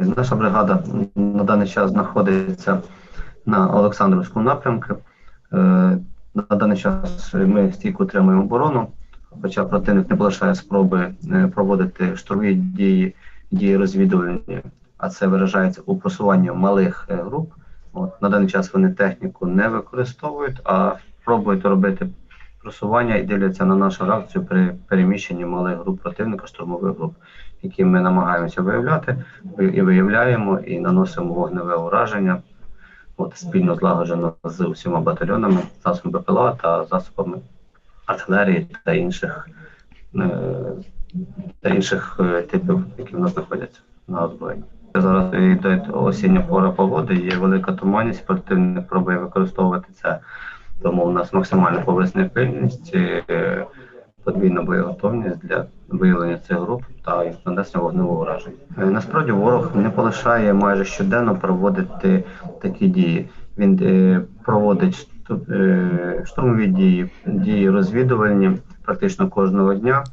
Наша бригада на даний час знаходиться на Олександрівському напрямку. Е, На даний час ми стійко утримуємо оборону, хоча противник не полишає спроби е, проводити штурмові дії, дії розвідувальні, а це виражається у просуванні малих е, груп. От, на даний час вони техніку не використовують, а пробують робити просування і дивляться на нашу реакцію при переміщенні малих груп противника, штурмових груп, які ми намагаємося виявляти і виявляємо, і наносимо вогневе ураження. От спільно злагоджено з усіма батальйонами, засобами БПЛА та засобами артилерії та інших, е, та інших е, типів, які в нас знаходяться на озброєнні. Зараз йде осіння пора погоди, є велика туманність, противник пробує використовувати це. Тому у нас максимальна поверхня пильність, е, подвійна боєготовність для виявлення цих груп та їх нанесення вогневого ураження. Е, Насправді ворог не полишає майже щоденно проводити такі дії. Він е, проводить шту- штурмові дії, дії розвідувальні практично кожного дня.